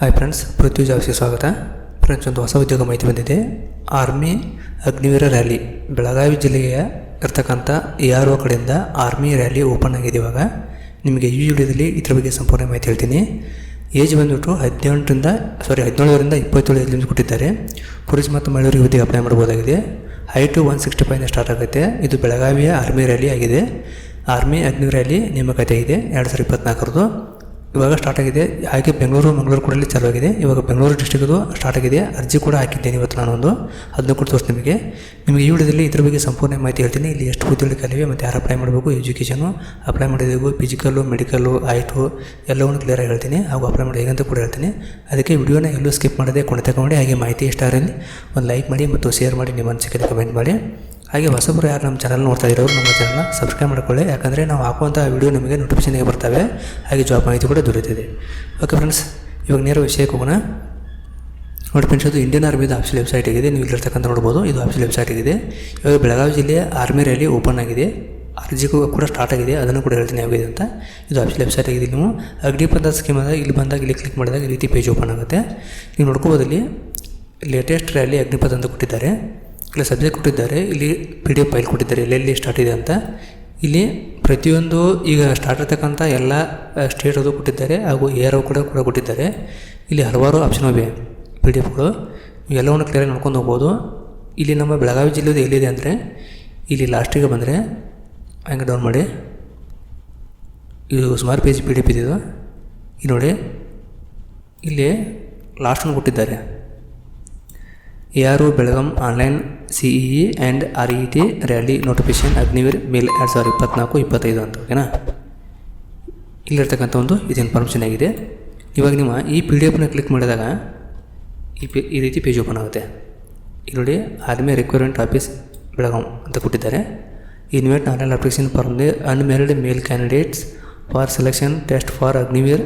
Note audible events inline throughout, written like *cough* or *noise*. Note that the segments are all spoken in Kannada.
ಹಾಯ್ ಫ್ರೆಂಡ್ಸ್ ಪೃಥ್ವಿ ಜಾಬ್ಸ್ಗೆ ಸ್ವಾಗತ. ಫ್ರೆಂಡ್ಸ್ ಒಂದು ಹೊಸ ಉದ್ಯೋಗ ಮಾಹಿತಿ ಬಂದಿದೆ. ಆರ್ಮಿ ಅಗ್ನಿವೀರ ರ್ಯಾಲಿ ಬೆಳಗಾವಿ ಜಿಲ್ಲೆಯ ಇರ್ತಕ್ಕಂಥ ಎ ಆರ್ ಒ ಕಡೆಯಿಂದ ಆರ್ಮಿ ರ್ಯಾಲಿ ಓಪನ್ ಆಗಿದೆ ಇವಾಗ. ನಿಮಗೆ ಈ ವಿಡಿಯೋದಲ್ಲಿ ಇದ್ರ ಬಗ್ಗೆ ಸಂಪೂರ್ಣ ಮಾಹಿತಿ ಹೇಳ್ತೀನಿ. ಏಜ್ ಬಂದುಬಿಟ್ಟು ಹದಿನೆಂಟರಿಂದ ಸಾರಿ ಹದಿನೇಳರಿಂದ ಇಪ್ಪತ್ತೇಳು ಲಿಮಿಟ್ ಕೊಟ್ಟಿದ್ದಾರೆ. ಪುರುಷ ಮತ್ತು ಮಹಿಳೆಯರಿಗೆ ಹುದ್ದೆಗೆ ಅಪ್ಲೈ ಮಾಡ್ಬೋದಾಗಿದೆ ಹೈಟು ಒನ್ ಸಿಕ್ಸ್ಟಿ ಫೈವ್ನ ಸ್ಟಾರ್ಟ್ ಆಗುತ್ತೆ. ಇದು ಬೆಳಗಾವಿಯ ಆರ್ಮಿ ರ್ಯಾಲಿ ಆಗಿದೆ. ಆರ್ಮಿ ಅಗ್ನಿ ರ್ಯಾಲಿ ನೇಮಕಾತಿ ಇದೆ ಎರಡು ಸಾವಿರದ ಇಪ್ಪತ್ನಾಲ್ಕರದು. ಇವಾಗ ಸ್ಟಾರ್ಟ್ ಆಗಿದೆ. ಹಾಗೆ ಬೆಂಗಳೂರು, ಮಂಗಳೂರು ಕೂಡ ಚಾಲೂ ಆಗಿದೆ ಇವಾಗ ಬೆಂಗಳೂರು ಡಿಸ್ಟಿಕ್ದು ಸ್ಟಾರ್ಟ್ ಆಗಿದೆ. ಅರ್ಜಿ ಕೂಡ ಹಾಕಿದ್ದೇನೆ ಇವತ್ತು ನಾನೊಂದು. ಅದನ್ನು ಕೂಡ ತೋರಿಸ್ತೀನಿ ನಿಮಗೆ. ನಿಮಗೆ ಈ ವಿಡಿಯೋದಲ್ಲಿ ಇದ್ರ ಬಗ್ಗೆ ಸಂಪೂರ್ಣ ಮಾಹಿತಿ ಹೇಳ್ತೀನಿ. ಇಲ್ಲಿ ಎಷ್ಟು ಹುದ್ದೆಗಳು ಕಲಿವೆ ಮತ್ತು ಯಾರು ಅಪ್ಲೈ ಮಾಡಬೇಕು ಎಜುಕೇಷನು ಅಪ್ಲೈ ಮಾಡಿದೆವು ಫಿಸಿಕಲ್ಲು ಮೆಡಿಕಲ್ಲು ಆಯಿತು ಎಲ್ಲವನ್ನು ಕ್ಲಿಯರಾಗಿ ಹೇಳ್ತೀನಿ. ಹಾಗೂ ಅಪ್ಲೈ ಮಾಡಿ ಹೇಗಂತ ಕೂಡ ಹೇಳ್ತೀನಿ. ಅದಕ್ಕೆ ವಿಡಿಯೋನ ಎಲ್ಲೂ ಸ್ಕಿಪ್ ಮಾಡದೆ ಕೊನೆ ತಗೊಂಡು ಹಾಗೆ ಮಾಹಿತಿ ಇಷ್ಟ ಆಗಲಿ ಒಂದು ಲೈಕ್ ಮಾಡಿ ಮತ್ತು ಶೇರ್ ಮಾಡಿ. ನಿಮ್ಮ ಅನಿಸಿಕೆ ಕಮೆಂಟ್ ಮಾಡಿ. ಹಾಗೆ ಹೊಸಬ್ರು ಯಾರು ನಮ್ಮ ಚಾನಲ್ ನೋಡ್ತಾ ಇರೋರು ನಮ್ಮ ಚಾನಲ್ನ ಸಬ್ಸ್ಕ್ರೈಬ್ ಮಾಡ್ಕೊಳ್ಳಿ. ಯಾಕಂದರೆ ನಾವು ಹಾಕುವಂಥ ವಿಡಿಯೋ ನಿಮಗೆ ನೋಟಿಫಿಕೇಷನ್ಗೆ ಬರ್ತವೆ. ಹಾಗೆ ಜಾಬ್ ಮಾಹಿತಿ ಕೂಡ ದೊರೆಯುತ್ತದೆ. ಓಕೆ ಫ್ರೆಂಡ್ಸ್ ಇವಾಗ ನೇರ ವಿಷಯಕ್ಕೆ ಹೋಗೋಣ. ನೋಡಿ ಫ್ರೆಂಡ್ಸ್ ಅದು ಇಂಡಿಯನ್ ಆರ್ಮಿದು ಆಫೀಸಿಯಲ್ ವೆಬ್ಸೈಟ್ ಆಗಿದೆ. ನೀವು ಇಲ್ಲಿರ್ತಕ್ಕಂಥ ನೋಡ್ಬೋದು. ಇದು ಆಫೀಸ್ ವೆಬ್ಸೈಟ್ ಆಗಿದೆ. ಇವಾಗ ಬೆಳಗಾವಿ ಜಿಲ್ಲೆಯ ಆರ್ಮಿ ರ್ಯಾಲಿ ಓಪನ್ ಆಗಿದೆ. ಅರ್ಜಿ ಕೂಡ ಸ್ಟಾರ್ಟ್ ಆಗಿದೆ. ಅದನ್ನು ಕೂಡ ಹೇಳ್ತೀನಿ ಯಾವಾಗಿದೆ ಅಂತ. ಇದು ಆಫೀಸ್ ವೆಬ್ಸೈಟ್ ಆಗಿದೆ ನೀವು. ಅಗ್ನಿಪಥ ಸ್ಕೀಮ್ ಅದಾಗ ಇಲ್ಲಿ ಬಂದಾಗ ಇಲ್ಲಿ ಕ್ಲಿಕ್ ಮಾಡಿದಾಗ ಈ ರೀತಿ ಪೇಜ್ ಓಪನ್ ಆಗುತ್ತೆ. ನೀವು ನೋಡ್ಕೋಬೋದಲ್ಲಿ ಲೇಟೆಸ್ಟ್ ರ್ಯಾಲಿ ಅಗ್ನಿಪಥ ಅಂತ ಕೊಟ್ಟಿದ್ದಾರೆ. ಇಲ್ಲಿ ಸಬ್ಜೆಕ್ಟ್ ಕೊಟ್ಟಿದ್ದಾರೆ, ಇಲ್ಲಿ ಪಿ ಡಿ ಎಫ್ ಫೈಲ್ ಕೊಟ್ಟಿದ್ದಾರೆ ಎಲ್ಲೆಲ್ಲಿ ಸ್ಟಾರ್ಟ್ ಇದೆ ಅಂತ. ಇಲ್ಲಿ ಪ್ರತಿಯೊಂದು ಈಗ ಸ್ಟಾರ್ಟ್ ಇರ್ತಕ್ಕಂಥ ಎಲ್ಲ ಸ್ಟೇಟ್ ಅದು ಕೊಟ್ಟಿದ್ದಾರೆ, ಹಾಗೂ ಏರ್ ಕೂಡ ಕೂಡ ಕೊಟ್ಟಿದ್ದಾರೆ. ಇಲ್ಲಿ ಹಲವಾರು ಆಪ್ಷನ್ ಇವೆ ಪಿ ಡಿ ಎಫ್ಗಳು ಎಲ್ಲವನ್ನು ಕ್ಲಿಯರಾಗಿ ನೋಡ್ಕೊಂಡು ಹೋಗ್ಬೋದು. ಇಲ್ಲಿ ನಮ್ಮ ಬೆಳಗಾವಿ ಜಿಲ್ಲೆದು ಎಲ್ಲಿದೆ ಅಂದರೆ, ಇಲ್ಲಿ ಲಾಸ್ಟಿಗೆ ಬಂದರೆ, ಹಂಗೆ ಡೌನ್ ಮಾಡಿ. ಇದು ಸುಮಾರು ಪೇಜ್ ಪಿ ಡಿ ಎಫ್ ಇದು. ಇಲ್ಲಿ ನೋಡಿ, ಇಲ್ಲಿ ಲಾಸ್ಟನ್ನು ಕೊಟ್ಟಿದ್ದಾರೆ. ಯಾರು Belgaum online C E E and R E T rally notification Agniveer male ಎರಡು ಸಾವಿರದ ಇಪ್ಪತ್ನಾಲ್ಕು, ಇಪ್ಪತ್ತೈದು ಅಂತ, ಓಕೆನಾ? ಇಲ್ಲಿರ್ತಕ್ಕಂಥ ಒಂದು ಇದು ಇನ್ಫಾರ್ಮೇಷನ್ ಆಗಿದೆ. ಇವಾಗ ನಿಮ್ಮ ಈ ಪಿ ಡಿ ಎಫ್ನ ಕ್ಲಿಕ್ ಮಾಡಿದಾಗ ಈ ಪಿ, ಈ ರೀತಿ ಪೇಜ್ ಓಪನ್ ಆಗುತ್ತೆ. ಇಲ್ಲಿ ಆರ್ಮಿ ರಿಕ್ವೈರ್ಮೆಂಟ್ ಆಫೀಸ್ ಬೆಳಗಾಂ ಅಂತ ಕೊಟ್ಟಿದ್ದಾರೆ. Invite online application for the unmarried male candidates for selection test for Agniveer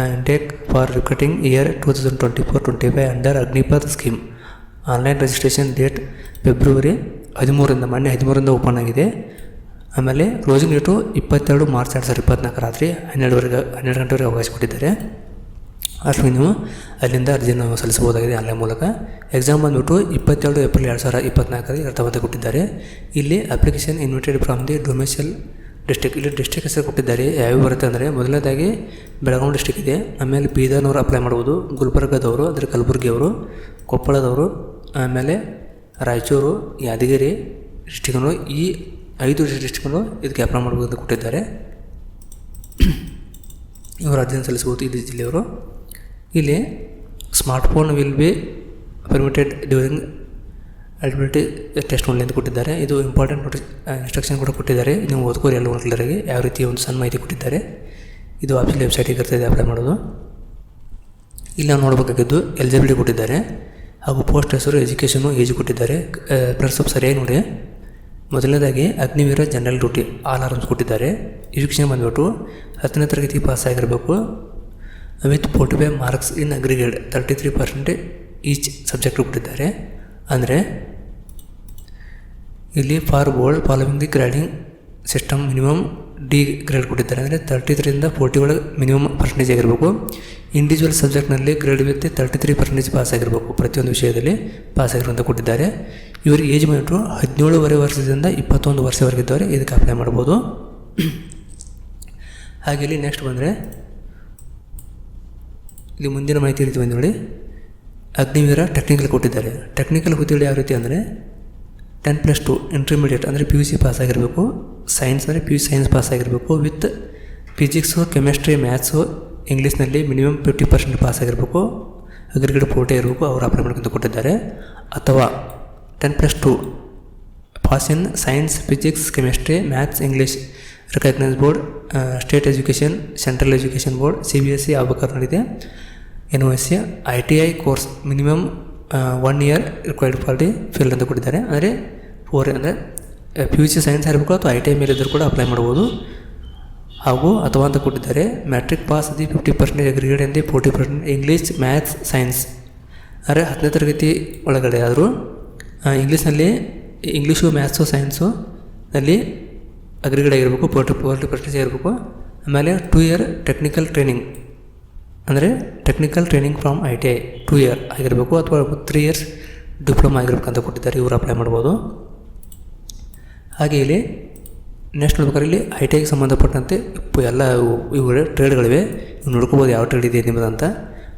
and tech for recruiting year two thousand twenty four twenty five under Agnipath scheme online registration date February ಹದಿಮೂರರಿಂದ ಮೊನ್ನೆ ಹದಿಮೂರಿಂದ ಓಪನ್ ಆಗಿದೆ. ಆಮೇಲೆ ಕ್ಲೋಸಿಂಗ್ ಡೇಟು ಇಪ್ಪತ್ತೆರಡು ಮಾರ್ಚ್ ಎರಡು ಸಾವಿರದ ಇಪ್ಪತ್ತ್ನಾಲ್ಕು ರಾತ್ರಿ ಹನ್ನೆರಡುವರೆಗೆ, ಹನ್ನೆರಡು ಗಂಟೆವರೆಗೆ ಅವಕಾಶ ಕೊಟ್ಟಿದ್ದಾರೆ. ಅಷ್ಟು ನೀವು ಅಲ್ಲಿಂದ ಅರ್ಜಿಯನ್ನು ಸಲ್ಲಿಸಬಹುದಾಗಿದೆ ಆನ್ಲೈನ್ ಮೂಲಕ. ಎಕ್ಸಾಮ್ ಬಂದುಬಿಟ್ಟು ಇಪ್ಪತ್ತೆರಡು ಏಪ್ರಿಲ್ ಎರಡು ಸಾವಿರ ಇಪ್ಪತ್ನಾಲ್ಕರಲ್ಲಿ ಅರ್ಥವಂತ ಕೊಟ್ಟಿದ್ದಾರೆ. ಇಲ್ಲಿ application invited from the domicile district ಇಲ್ಲಿ ಡಿಸ್ಟಿಕ್ ಹೆಸರು ಕೊಟ್ಟಿದ್ದಾರೆ. ಯಾವ್ಯಾವ ಬರುತ್ತೆ ಅಂದರೆ ಮೊದಲನೇದಾಗಿ ಬೆಳಗಾವಿ ಡಿಸ್ಟಿಕ್ ಇದೆ. ಆಮೇಲೆ ಬೀದರ್ನವರು ಅಪ್ಲೈ ಮಾಡ್ಬೋದು, ಗುಲ್ಬರ್ಗದವರು, ಅಂದರೆ ಕಲಬುರಗಿಯವರು, ಕೊಪ್ಪಳದವರು ಆಮೇಲೆ ರಾಯಚೂರು, ಯಾದಗಿರಿ ಡಿಸ್ಟಿಕ್ಗಳು ಈ ಐದು ಡಿಸ್ಟಿಕ್ಗಳು ಇದಕ್ಕೆ ಅಪ್ಲೈ ಮಾಡಬೇಕು ಅಂತ ಕೊಟ್ಟಿದ್ದಾರೆ. *coughs* ಇವರು ಅರ್ಜಿಯನ್ನು ಸಲ್ಲಿಸಬಹುದು ಇದು ಜಿಲ್ಲೆಯವರು. ಇಲ್ಲಿ smartphone will be permitted during ultimately test only ಅಂತ ಕೊಟ್ಟಿದ್ದಾರೆ. ಇದು ಇಂಪಾರ್ಟೆಂಟ್ ನೋಟಿಸ್ ಇನ್ಸ್ಟ್ರಕ್ಷನ್ ಕೂಡ ಕೊಟ್ಟಿದ್ದಾರೆ. ನೀವು ಓದ್ಕೋರಿ ಎಲ್ಲ ಓದ್ಲರಿಗೆ ಯಾವ ರೀತಿ ಒಂದು ಸಣ್ಣ ಮಾಹಿತಿ ಕೊಟ್ಟಿದ್ದಾರೆ. ಇದು ಆಫೀಸ್ ವೆಬ್ಸೈಟಿಗೆ ಇರ್ತದೆ ಅಪ್ಲೈ ಮಾಡೋದು. ಇಲ್ಲಿ ನಾವು ನೋಡಬೇಕಾಗಿದ್ದು ಎಲಿಜಿಬಿಲಿಟಿ ಕೊಟ್ಟಿದ್ದಾರೆ. ಹಾಗೂ ಪೋಸ್ಟ್ ಹೆಸರು ಎಜುಕೇಷನು ಏಜು ಕೊಟ್ಟಿದ್ದಾರೆ. ಪ್ಲಸ್ ಸರಿಯಾಗಿ ನೋಡಿ. ಮೊದಲನೇದಾಗಿ Agniveer general duty all arms ಕೊಟ್ಟಿದ್ದಾರೆ. ಎಜುಕೇಷನ್ ಬಂದ್ಬಿಟ್ಟು ಹತ್ತನೇ ತರಗತಿ ಪಾಸ್ ಆಗಿರಬೇಕು. With forty five marks in aggregate thirty three percent each subject ಕೊಟ್ಟಿದ್ದಾರೆ. ಅಂದರೆ ಇಲ್ಲಿ for board following the grading system minimum D grade ಕೊಟ್ಟಿದ್ದಾರೆ. ಅಂದರೆ ತರ್ಟಿ ತ್ರೀಯಿಂದ ಫೋರ್ಟಿ ಒಳಗೆ ಮಿನಿಮಮ್ ಪರ್ಸೆಂಟೇಜ್ ಆಗಿರಬೇಕು. ಇಂಡಿವಿಜುವಲ್ ಸಬ್ಜೆಕ್ಟ್ನಲ್ಲಿ ಗ್ರೇಡ್ ವ್ಯಕ್ತಿ ತರ್ಟಿ ತ್ರೀ ಪರ್ಸೆಂಟೇಜ್ ಪಾಸ್ ಆಗಿರಬೇಕು. ಪ್ರತಿಯೊಂದು ವಿಷಯದಲ್ಲಿ ಪಾಸ್ ಆಗಿರುವಂಥ ಕೊಟ್ಟಿದ್ದಾರೆ. ಇವರು ಏಜ್ ಬಂದು ಹದಿನೇಳುವರೆ ವರ್ಷದಿಂದ ಇಪ್ಪತ್ತೊಂದು ವರ್ಷವರೆಗಿದ್ದವರೆ ಇದಕ್ಕೆ ಅಪ್ಲೈ ಮಾಡ್ಬೋದು. ಹಾಗೆ ಇಲ್ಲಿ ನೆಕ್ಸ್ಟ್ ಬಂದರೆ ಇಲ್ಲಿ ಮುಂದಿನ ಮಾಹಿತಿ ರೀತಿ ಬಂದು ನೋಡಿ. ಅಗ್ನಿವೀರ ಟೆಕ್ನಿಕಲ್ ಕೊಟ್ಟಿದ್ದಾರೆ. ಟೆಕ್ನಿಕಲ್ ಹುದ್ದೆಗಳು ಯಾವ ರೀತಿ ಅಂದರೆ ಟೆನ್ ಪ್ಲಸ್ ಟು ಇಂಟರ್ಮೀಡಿಯೇಟ್ ಅಂದರೆ ಪಿ ಯು ಸಿ ಪಾಸ್ ಆಗಿರಬೇಕು. ಸೈನ್ಸ್ ಅಂದರೆ ಪಿ ಯು ಸೈನ್ಸ್ ಪಾಸ್ ಆಗಿರಬೇಕು ವಿತ್ ಫಿಸಿಕ್ಸು ಕೆಮಿಸ್ಟ್ರಿ ಮ್ಯಾಥ್ಸು ಇಂಗ್ಲೀಷ್ನಲ್ಲಿ ಮಿನಿಮಮ್ ಫಿಫ್ಟಿ ಪರ್ಸೆಂಟ್ ಪಾಸ್ ಆಗಿರಬೇಕು. ಅಗ್ರಿಗೇಡ್ ಫೋಟೋ ಇರಬೇಕು, ಅವರು ಅಪ್ಲೈ ಕೊಟ್ಟಿದ್ದಾರೆ. ಅಥವಾ ten plus two pass in science physics chemistry maths English recognise board state education central education board C B S C ಆಗ್ಬೇಕಾದ್ರೆ N O S C I T I course minimum one year required for the field ಅಂತ ಕೊಟ್ಟಿದ್ದಾರೆ. ಅಂದರೆ ಫೋರ್ ಅಂದರೆ ಪಿ ಯು ಸಿ ಸೈನ್ಸ್ ಇರಬೇಕು ಅಥವಾ ಐ ಟಿ ಐ ಮೇಲಿದ್ದರೂ ಕೂಡ ಅಪ್ಲೈ ಮಾಡ್ಬೋದು ಹಾಗೂ ಅಥವಾ ಅಂತ ಕೊಟ್ಟಿದ್ದಾರೆ matric pass the fifty percent aggregate ಎಂದೇ forty percent English maths science ಅಂದರೆ ಹತ್ತನೇ ತರಗತಿ ಒಳಗಡೆ ಆದರೂ ಇಂಗ್ಲೀಷ್ನಲ್ಲಿ ಇಂಗ್ಲೀಷು ಮ್ಯಾಥ್ಸು ಸೈನ್ಸು ಅಲ್ಲಿ ಅಗ್ರಿಗೇಡ್ ಆಗಿರಬೇಕು ಫೋರ್ಟಿ ಫೋರ್ಟಿ ಪರ್ಸೆಂಟೇಜ್ ಇರಬೇಕು ಆಮೇಲೆ ಟೂ ಇಯರ್ ಟೆಕ್ನಿಕಲ್ ಟ್ರೈನಿಂಗ್ ಅಂದರೆ technical training from I T I two year ಆಗಿರಬೇಕು ಅಥವಾ ತ್ರೀ ಇಯರ್ಸ್ ಡಿಪ್ಲೊಮಾ ಆಗಿರ್ಬೇಕಂತ ಕೊಟ್ಟಿದ್ದಾರೆ, ಇವರು ಅಪ್ಲೈ ಮಾಡ್ಬೋದು ಹಾಗೆ ಇಲ್ಲಿ ನೆಕ್ಸ್ಟ್ ನೋಡ್ಬೇಕಾದ್ರೆ ಇಲ್ಲಿ ಐ ಟಿ ಐಗೆ ಸಂಬಂಧಪಟ್ಟಂತೆ ಎಲ್ಲ ಇವು- ಟ್ರೇಡ್ಗಳಿವೆ ನೀವು ನೋಡ್ಕೋಬೋದು ಯಾವ ಟ್ರೇಡ್ ಇದೆ ನಿಮ್ಮದಂತ.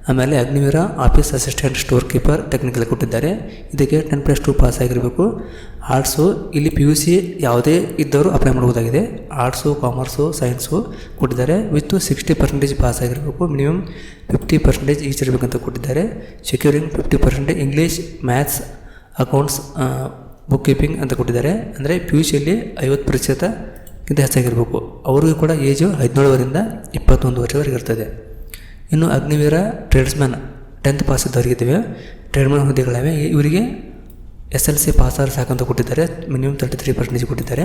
ಆಮೇಲೆ Agniveer office assistant store keeper technical ಕೊಟ್ಟಿದ್ದಾರೆ. ಇದಕ್ಕೆ ಟೆನ್ ಪ್ಲಸ್ ಟು ಪಾಸ್ ಆಗಿರಬೇಕು. ಆರ್ಟ್ಸು ಇಲ್ಲಿ ಪಿ ಯು ಸಿ ಯಾವುದೇ ಇದ್ದವರು ಅಪ್ಲೈ ಮಾಡ್ಬೋದಾಗಿದೆ. ಆರ್ಟ್ಸು ಕಾಮರ್ಸು ಸೈನ್ಸು ಕೊಟ್ಟಿದ್ದಾರೆ. ವಿತ್ ಸಿಕ್ಸ್ಟಿ ಪರ್ಸೆಂಟೇಜ್ ಪಾಸ್ ಆಗಿರಬೇಕು. ಮಿನಿಮಮ್ ಫಿಫ್ಟಿ ಪರ್ಸೆಂಟೇಜ್ ಈಚ್ ಇರಬೇಕಂತ ಕೊಟ್ಟಿದ್ದಾರೆ. Securing fifty percentage English maths accounts book keeping ಅಂತ ಕೊಟ್ಟಿದ್ದಾರೆ. ಅಂದರೆ ಪಿ ಯು ಸಿಯಲ್ಲಿ ಐವತ್ತು ಪ್ರತಿಶತಕ್ಕಿಂತ ಹೆಚ್ಚಾಗಿರಬೇಕು. ಅವ್ರಿಗೂ ಕೂಡ ಏಜು ಹದಿನೇಳುವರಿಂದ ಇಪ್ಪತ್ತೊಂದು ವರ್ಷವರೆಗೆ ಇರ್ತದೆ. ಇನ್ನು ಅಗ್ನಿವೀರ ಟ್ರೇಡ್ಸ್ಮ್ಯಾನ್ ಟೆಂತ್ ಪಾಸ್ ಇದ್ದವರಿಗಿದ್ದೇವೆ ಟ್ರೇಡ್ಮ್ಯಾನ್ ಹುದ್ದೆಗಳಿವೆ ಇವರಿಗೆ ಎಸ್ ಎಲ್ ಸಿ ಪಾಸ್ ಆದ್ರೆ ಸಾಕಂತ ಕೊಟ್ಟಿದ್ದಾರೆ. ಮಿನಿಮಮ್ ತರ್ಟಿ ತ್ರೀ ಪರ್ಸೆಂಟೇಜ್ ಕೊಟ್ಟಿದ್ದಾರೆ.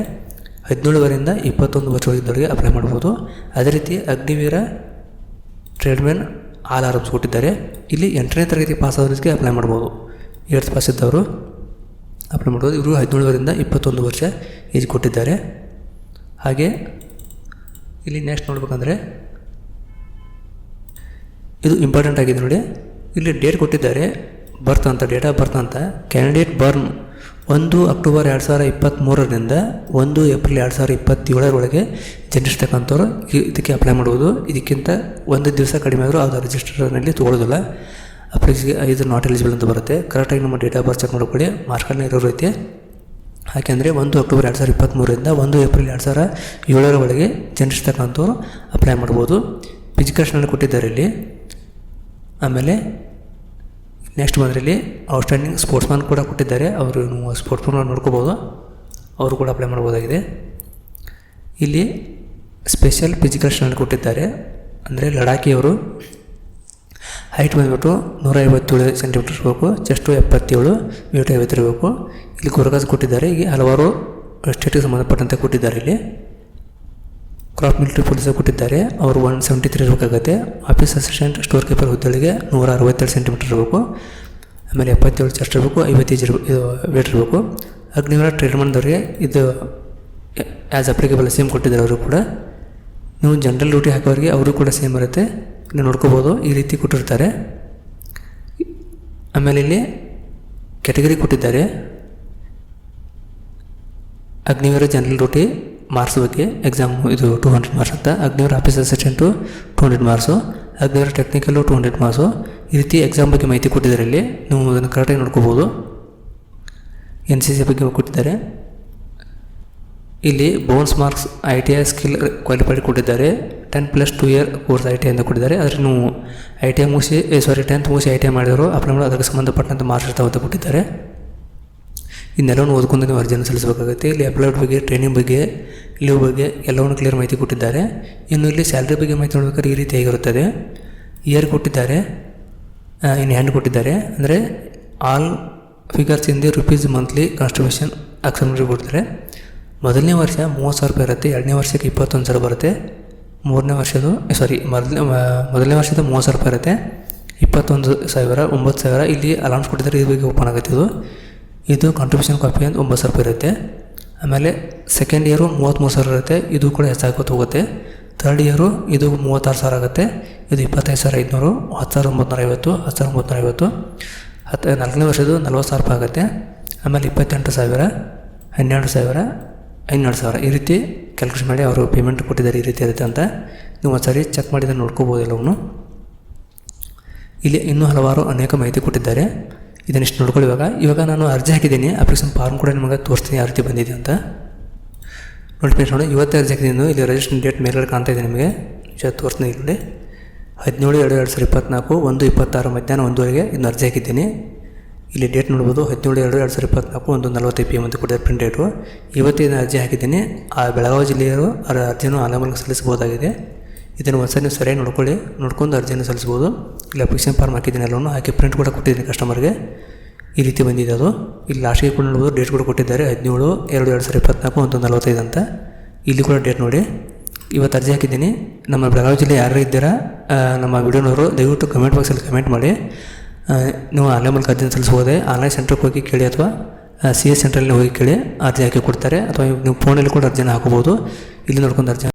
ಹದಿನೇಳುವರಿಂದ ಇಪ್ಪತ್ತೊಂದು ವರ್ಷವರೆಗಿದ್ದವರಿಗೆ ಅಪ್ಲೈ ಮಾಡ್ಬೋದು. ಅದೇ ರೀತಿ ಅಗ್ನಿವೀರ ಟ್ರೇಡ್ಮ್ಯಾನ್ ಆಲ್ ಆರ್ಮ್ಸ್ ಕೊಟ್ಟಿದ್ದಾರೆ. ಇಲ್ಲಿ ಎಂಟನೇ ತರಗತಿ ಪಾಸ್ ಆದವರಿಗೆ ಅಪ್ಲೈ ಮಾಡ್ಬೋದು. ಏಳ್ತ್ ಪಾಸ್ ಇದ್ದವರು. ಅಪ್ಲೈ ಮಾಡ್ಬೋದು ಇವರು ಹದಿನೇಳರಿಂದ ಇಪ್ಪತ್ತೊಂದು ವರ್ಷ ಏಜ್ ಕೊಟ್ಟಿದ್ದಾರೆ. ಹಾಗೆ ಇಲ್ಲಿ ನೆಕ್ಸ್ಟ್ ನೋಡ್ಬೇಕಂದ್ರೆ ಇದು ಇಂಪಾರ್ಟೆಂಟ್ ಆಗಿದೆ ನೋಡಿ. ಇಲ್ಲಿ ಡೇಟ್ ಕೊಟ್ಟಿದ್ದಾರೆ. ಬರ್ತ್ ಅಂತ ಡೇಟ್ ಆಫ್ ಬರ್ತ್ ಅಂತ. ಕ್ಯಾಂಡಿಡೇಟ್ ಬರ್ನ್ ಒಂದು ಅಕ್ಟೋಬರ್ ಎರಡು ಸಾವಿರ ಇಪ್ಪತ್ತ್ಮೂರರಿಂದ ಒಂದು ಏಪ್ರಿಲ್ ಎರಡು ಸಾವಿರ ಇಪ್ಪತ್ತೇಳರೊಳಗೆ ಜನಿಸ್ತಕ್ಕಂಥವ್ರು. ಇದಕ್ಕೆ ಅಪ್ಲೈ ಮಾಡ್ಬೋದು ಇದಕ್ಕಿಂತ ಒಂದು ದಿವಸ ಕಡಿಮೆ ಆದರೂ ಅದು ರಿಜಿಸ್ಟರ್ನಲ್ಲಿ ತೊಗೊಳ್ಳೋದಿಲ್ಲ. ಅಪ್ಲಿಕೇಶನ್ಗೆ ಐದು ನಾಟ್ ಎಲಿಜಿಬಲ್ ಅಂತ ಬರುತ್ತೆ. ಕರೆಕ್ಟಾಗಿ ನಮ್ಮ ಡೇಟ್ ಆಫ್ ಬರ್ತ್ ಚೆಕ್ ಮಾಡ್ಕೊಳ್ಳಿ. ಮಾರ್ಕಲ್ಲಿ ಇರೋ ರೀತಿ ಯಾಕೆಂದರೆ ಒಂದು ಅಕ್ಟೋಬರ್ ಎರಡು ಸಾವಿರದ ಇಪ್ಪತ್ತ್ಮೂರರಿಂದ ಒಂದು ಏಪ್ರಿಲ್ ಎರಡು ಸಾವಿರ ಏಳರವರೆಗೆ ಜನಿಸ್ತಕ್ಕಂಥವ್ರು ಅಪ್ಲೈ ಮಾಡ್ಬೋದು. ಫಿಸಿಕಲ್ಸ್ನಲ್ಲಿ ಕೊಟ್ಟಿದ್ದಾರೆ ಇಲ್ಲಿ. ಆಮೇಲೆ ನೆಕ್ಸ್ಟ್ ಬಂದರೆ ಇಲ್ಲಿ ಔಟ್ಸ್ಟ್ಯಾಂಡಿಂಗ್ ಮ್ಯಾನ್ ಕೂಡ ಕೊಟ್ಟಿದ್ದಾರೆ. ಅವರು ನೀವು ಸ್ಪೋರ್ಟ್ಸ್ಮನ್ ನೋಡ್ಕೋಬೋದು. ಅವರು ಕೂಡ ಅಪ್ಲೈ ಮಾಡ್ಬೋದಾಗಿದೆ. ಇಲ್ಲಿ ಸ್ಪೆಷಲ್ ಫಿಸಿಕಲ್ ಕೊಟ್ಟಿದ್ದಾರೆ. ಅಂದರೆ ಲಡಾಖಿಯವರು ಹೈಟ್ ಬಂದುಬಿಟ್ಟು ನೂರ ಐವತ್ತೇಳು ಸೆಂಟಿಮೀಟರ್ ಇರಬೇಕು ಚೆಸ್ಟು ಎಪ್ಪತ್ತೇಳು ವೇಟ್ ಐವತ್ತಿರಬೇಕು ಇಲ್ಲಿ ಗುರುಗಾಸ್ ಕೊಟ್ಟಿದ್ದಾರೆ ಈಗ ಹಲವಾರು ಸ್ಟೇಟಿಗೆ ಸಂಬಂಧಪಟ್ಟಂತೆ ಕೊಟ್ಟಿದ್ದಾರೆ ಇಲ್ಲಿ. ಕ್ರಾಪ್ ಮಿಲಿಟರಿ ಪೊಲೀಸರು ಕೊಟ್ಟಿದ್ದಾರೆ, ಅವರು ಒನ್ ಸೆವೆಂಟಿ ತ್ರೀ ಇರಬೇಕಾಗತ್ತೆ. ಆಫೀಸ್ ಅಸಿಸ್ಟೆಂಟ್ ಸ್ಟೋರ್ ಕೀಪರ್ ಹುದ್ದೆಗಳಿಗೆ ನೂರ ಅರವತ್ತೇಳು ಸೆಂಟಿಮೀಟರ್ ಇರಬೇಕು ಆಮೇಲೆ ಎಪ್ಪತ್ತೇಳು ಚೆಸ್ಟ್ ಇರಬೇಕು ಐವತ್ತೈದು ಇರಬೇಕು ಇದು ವೇಟ್ ಇರಬೇಕು. ಅಗ್ನಿವರ ಟ್ರೀಟ್ಮೆಂಟ್ದವ್ರಿಗೆ ಇದು ಆ್ಯಸ್ ಅಪ್ಲಿಕೇಬಲ್ ಸೇಮ್ ಕೊಟ್ಟಿದ್ದಾರೆ ಅವರು ಕೂಡ. ನೀವು ಜನರಲ್ ಡ್ಯೂಟಿ ಹಾಕೋರಿಗೆ ಅವರು ಕೂಡ ಸೇಮ್ ಇರುತ್ತೆ ನೀವು ನೋಡ್ಕೋಬೋದು, ಈ ರೀತಿ ಕೊಟ್ಟಿರ್ತಾರೆ. ಆಮೇಲೆ ಇಲ್ಲಿ ಕ್ಯಾಟಗರಿ ಕೊಟ್ಟಿದ್ದಾರೆ. ಅಗ್ನಿವೀರ ಜನರಲ್ ಡ್ಯೂಟಿ ಮಾರ್ಕ್ಸ್ ಬಗ್ಗೆ ಎಕ್ಸಾಮ್ ಇದು ಟೂ ಹಂಡ್ರೆಡ್ ಮಾರ್ಕ್ಸ್ ಅಂತ. Agniveer office assistant two hundred marks Agniveer technical two hundred marks ಈ ರೀತಿ ಎಕ್ಸಾಮ್ ಬಗ್ಗೆ ಮಾಹಿತಿ ಕೊಟ್ಟಿದ್ದಾರೆ ಇಲ್ಲಿ. ನೀವು ಅದನ್ನು ಕರೆಕ್ಟಾಗಿ ನೋಡ್ಕೋಬೋದು. ಎನ್ ಸಿ ಸಿ ಬಗ್ಗೆ ಕೊಟ್ಟಿದ್ದಾರೆ. ಇಲ್ಲಿ bonus marks I T I skill qualified ಕೊಟ್ಟಿದ್ದಾರೆ. Ten plus two year course I T I ಅಂತ ಕೊಟ್ಟಿದ್ದಾರೆ. ಆದರೆ ನೀವು ಐ ಟಿ ಐ ಮುಗಿಸಿ ಸಾರಿ ಟೆಂತ್ ಮುಗಿಸಿ ಐ ಟಿ ಐ ಮಾಡಿದ್ರು. ಅಪ್ಲೈ ಅದಕ್ಕೆ ಸಂಬಂಧಪಟ್ಟಂತೆ ಮಾರ್ಕ್ಸ್ ಇರ್ತಾವೆ ಅಂತ ಕೊಟ್ಟಿದ್ದಾರೆ. ಇನ್ನೆಲ್ಲವನ್ನು ಓದ್ಕೊಂಡು ನೀವು ಅರ್ಜಿಯನ್ನು ಸಲ್ಲಿಸಬೇಕಾಗುತ್ತೆ. ಇಲ್ಲಿ ಅಪ್ಲೈಡ್ ಬಗ್ಗೆ ಟ್ರೈನಿಂಗ್ ಬಗ್ಗೆ ಲೀವ್ ಬಗ್ಗೆ ಎಲ್ಲವನ್ನು ಕ್ಲಿಯರ್ ಮಾಹಿತಿ ಕೊಟ್ಟಿದ್ದಾರೆ. ಇನ್ನು ಇಲ್ಲಿ ಸ್ಯಾಲ್ರಿ ಬಗ್ಗೆ ಮಾಹಿತಿ ನೋಡ್ಬೇಕಾದ್ರೆ ಈ ರೀತಿಯಾಗಿರುತ್ತದೆ ಇಯರ್ ಕೊಟ್ಟಿದ್ದಾರೆ. ಇನ್ನು ಹ್ಯಾಂಡ್ ಕೊಟ್ಟಿದ್ದಾರೆ. ಅಂದರೆ all figures in the rupees monthly contribution ಅಕ್ಸಮ್ ಕೊಡ್ತಾರೆ ಮೊದಲನೇ ವರ್ಷ ಮೂವತ್ತು ಸಾವಿರ ರೂಪಾಯಿ ಇರುತ್ತೆ, ಎರಡನೇ ವರ್ಷಕ್ಕೆ ಇಪ್ಪತ್ತೊಂದು ಸಾವಿರ ಬರುತ್ತೆ, ಮೂರನೇ ವರ್ಷದ್ದು ಸಾರಿ ಮೊದಲನೇ ಮೊದಲನೇ ವರ್ಷದ ಮೂವತ್ತು ಸಾವಿರ ರೂಪಾಯಿ ಇರುತ್ತೆ, ಇಪ್ಪತ್ತೊಂದು ಸಾವಿರ, ಒಂಬತ್ತು ಸಾವಿರ, ಇಲ್ಲಿ ಅಲೌನ್ಸ್ ಕೊಟ್ಟಿದ್ದಾರೆ ಇದು ಬಗ್ಗೆ ಓಪನ್ ಆಗುತ್ತೆ ಇದು. ಇದು ಕಾಂಟ್ರಿಬ್ಯೂಷನ್ ಕಾಪಿ ಅಂತ ಒಂಬತ್ತು ಸಾವಿರ ರೂಪಾಯಿ ಇರುತ್ತೆ. ಆಮೇಲೆ ಸೆಕೆಂಡ್ ಇಯರು ಮೂವತ್ತ್ಮೂರು ಸಾವಿರ ಇರುತ್ತೆ, ಇದು ಕೂಡ ಹೆಚ್ಚಾಗುತ್ತೆ ಹೋಗುತ್ತೆ. ಥರ್ಡ್ ಇಯರು ಇದು ಮೂವತ್ತಾರು ಸಾವಿರ ಆಗುತ್ತೆ, ಇದು ಇಪ್ಪತ್ತೈದು ಸಾವಿರ ಐದುನೂರು ಹತ್ತು ಸಾವಿರ ಒಂಬತ್ತುನೂರ ಐವತ್ತು, ಹತ್ತು ಸಾವಿರ ಒಂಬತ್ತುನೂರ ಐವತ್ತು. ಹತ್ತು, ನಾಲ್ಕನೇ ವರ್ಷದ್ದು ನಲ್ವತ್ತು ಸಾವಿರ ರೂಪಾಯಿ ಆಗುತ್ತೆ, ಆಮೇಲೆ ಇಪ್ಪತ್ತೆಂಟು ಸಾವಿರ, ಹನ್ನೆರಡು ಸಾವಿರ ಹನ್ನೆರಡು ಸಾವಿರ. ಈ ರೀತಿ ಕ್ಯಾಲ್ಕುಲೇಷನ್ ಮಾಡಿ ಅವರು ಪೇಮೆಂಟ್ ಕೊಟ್ಟಿದ್ದಾರೆ ಈ ರೀತಿ ಇರುತ್ತೆ ಅಂತ ನೀವು ಒಂದು ಸಾರಿ ಚೆಕ್ ಮಾಡಿದ ನೋಡ್ಕೋಬೋದು ಎಲ್ಲವನ್ನು ಇಲ್ಲಿ ಇನ್ನೂ ಹಲವಾರು ಅನೇಕ ಮಾಹಿತಿ ಕೊಟ್ಟಿದ್ದಾರೆ. ಇದನ್ನಿಷ್ಟು ನೋಡ್ಕೊಳ್ಳಿ ಇವಾಗ. ಇವಾಗ ನಾನು ಅರ್ಜಿ ಹಾಕಿದ್ದೀನಿ. ಅಪ್ಲಿಕೇಶನ್ ಫಾರ್ಮ್ ಕೂಡ ನಿಮಗೆ ತೋರಿಸ್ತೀನಿ ಯಾವ ರೀತಿ ಬಂದಿದೆ ಅಂತ. ನೋಟಿಫಿಕೇಶನ್ ನೋಡಿ, ಇವತ್ತು ಅರ್ಜಿ ಹಾಕಿದ್ದೀನಿ ಇಲ್ಲಿ ರಿಜಿಸ್ಟ್ರೇಷನ್ ಡೇಟ್ ಮೇಲೆ ಕಾಣ್ತಾ ಇದೆ ನಿಮಗೆ. ವಿಷಯ ತೋರಿಸ್ತೀನಿ ಇಲ್ಲಿ. ಹದಿನೇಳು ಎರಡು ಎರಡು ಸಾವಿರದ ಇಪ್ಪತ್ತ್ನಾಲ್ಕು ಒಂದು ಇಪ್ಪತ್ತಾರು ಮಧ್ಯಾಹ್ನ ಒಂದುವರೆಗೆ ಇನ್ನು ಅರ್ಜಿ ಹಾಕಿದ್ದೀನಿ. ಇಲ್ಲಿ ಡೇಟ್ ನೋಡ್ಬೋದು, ಹದಿನೇಳು, ಎರಡು ಎರಡು ಸಾವಿರದ ಇಪ್ಪತ್ನಾಲ್ಕು, ಒಂದು ನಲವತ್ತೈದು ಪಿ ಎಂ ಅಂತ ಕೊಟ್ಟಿದ್ದಾರೆ ಪ್ರಿಂಟ್ ಡೇಟು ಇವತ್ತಿನ ಅರ್ಜಿ ಹಾಕಿದ್ದೀನಿ. ಆ ಬೆಳಗಾವಿ ಜಿಲ್ಲೆಯವರು ಅದರ ಅರ್ಜಿಯನ್ನು ಆನ್ಲೈನ್ ಮೂಲಕ ಸಲ್ಲಿಸಬಹುದಾಗಿದೆ. ಇದನ್ನು ಒಂದ್ಸರಿ ಸರಿ ಸರಿಯಾಗಿ ನೋಡ್ಕೊಳ್ಳಿ. ನೋಡ್ಕೊಂಡು ಅರ್ಜಿಯನ್ನು ಸಲ್ಲಿಸ್ಬೋದು ಇಲ್ಲಿ ಅಪ್ಲಿಕೇಶನ್ ಫಾರ್ಮ್ ಹಾಕಿದ್ದೀನಿ, ಎಲ್ಲವನ್ನು ಹಾಕಿ ಪ್ರಿಂಟ್ ಕೂಡ ಕೊಟ್ಟಿದ್ದೀನಿ ಕಸ್ಟಮರ್ಗೆ ಈ ರೀತಿ ಬಂದಿದೆ ಅದು. ಇಲ್ಲಿ ಲಾಸ್ಟಿಗೆ ಕೂಡ ನೋಡ್ಬೋದು ಡೇಟ್ ಕೂಡ ಕೊಟ್ಟಿದ್ದಾರೆ. ಹದಿನೇಳು, ಎರಡು ಎರಡು ಸಾವಿರದ ಇಪ್ಪತ್ನಾಲ್ಕು, ಒಂದು ನಲವತ್ತೈದು ಅಂತ. ಇಲ್ಲಿ ಕೂಡ ಡೇಟ್ ನೋಡಿ. ಇವತ್ತು ಅರ್ಜಿ ಹಾಕಿದ್ದೀನಿ. ನಮ್ಮ ಬೆಳಗಾವಿ ಜಿಲ್ಲೆ ಯಾರು ಇದ್ದೀರಾ ನಮ್ಮ ವಿಡಿಯೋನವರು ದಯವಿಟ್ಟು ಕಮೆಂಟ್ ಬಾಕ್ಸಲ್ಲಿ ಕಮೆಂಟ್ ಮಾಡಿ. ನೀವು ಆನ್ಲೈನ್ ಮೂಲಕ ಅರ್ಜಿನ ಸಲ್ಲಿಸ್ಬೋದೆ ಆನ್ಲೈನ್ ಸೆಂಟ್ರಿಗೆ ಹೋಗಿ ಕೇಳಿ ಅಥವಾ ಸಿ ಎಸ್ ಸೆಂಟ್ರಲ್ಲಿ ಹೋಗಿ ಕೇಳಿ ಅರ್ಜಿ ಹಾಕಿ ಕೊಡ್ತಾರೆ. ಅಥವಾ ನೀವು ಫೋನಲ್ಲಿ ಕೂಡ ಅರ್ಜಿನ ಹಾಕೋಬೋದು ಇಲ್ಲಿ ನೋಡ್ಕೊಂಡು ಅರ್ಜಿ